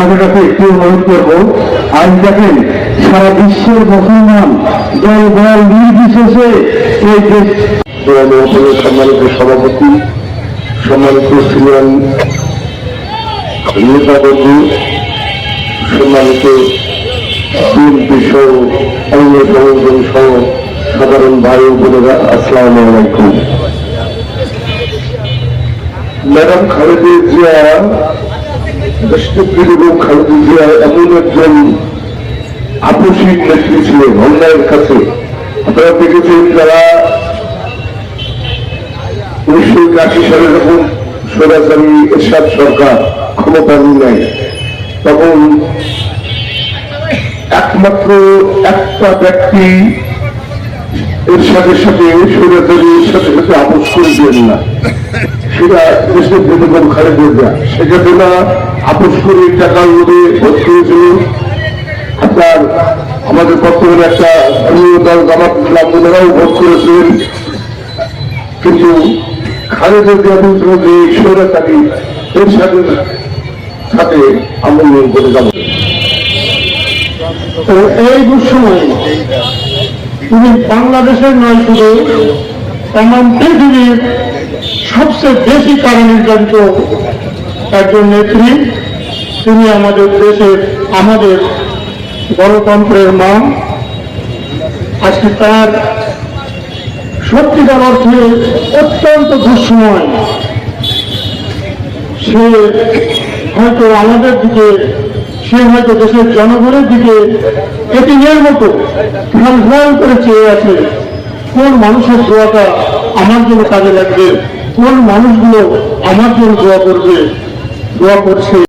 আপনাদের কাছে একটি অনুরোধ করব, আজ দেখেন সারা বিশ্বের মুসলমান দল দল নির্বিশেষে এই দেশ সম্মানিত সভাপতি, সম্মানিত সিনিয়র নেতা বন্ধু, সম্মানিত বিএনপি সহ অন্য সংগঠন সহ সাধারণ ভাই বোনেরা, আসসালাম আলাইকুম। ম্যাডাম খালেদা জিয়া রাষ্ট্রপতি এবং এমন একজন আপসী নেত্রী ছিলেন অন্যায়ের কাছে। আপনারা দেখেছেন উনিশশো একাশি সালে যখন সরাসরি এরশাদ সরকার ক্ষমতা নেয়, তখন একমাত্র একটা ব্যক্তি এর সাথে সরাসরি সাথে সাথে আপোষ করে দেন না। সেটা দেশের বেদগম খালেদা জিয়া সেক্ষেত্রে না আপোষ করে টাকা লোভে ভোট করেছিল। আপনার আমাদের বর্তমানে একটা ওনারাও ভোট করেছিলেন। কিন্তু খালেদা জিয়া বলছিল যে স্বৈরাচারী এর সাথে সাথে আন্দোলন করে যাব। তো এই দুঃসময়ে তিনি বাংলাদেশের নয় শুধু তাম পৃথিবীর সবচেয়ে বেশি কারণ নির্যাতিত একজন নেত্রী, তিনি আমাদের দেশের আমাদের গণতন্ত্রের মা। আজকে তার সত্যিকার অর্থে অত্যন্ত দুঃসময়। সে হয়তো আমাদের দিকে, সে হয়তো দেশের জনগণের দিকে এটিনের মতো ফ্যাল ফ্যাল করে চেয়ে আছে। কোন মানুষের দোয়াটা আমার জন্য কাজে লাগবে? কোন মানুষগুলো আমার জন্য দোয়া করবে? দোয়া করছে।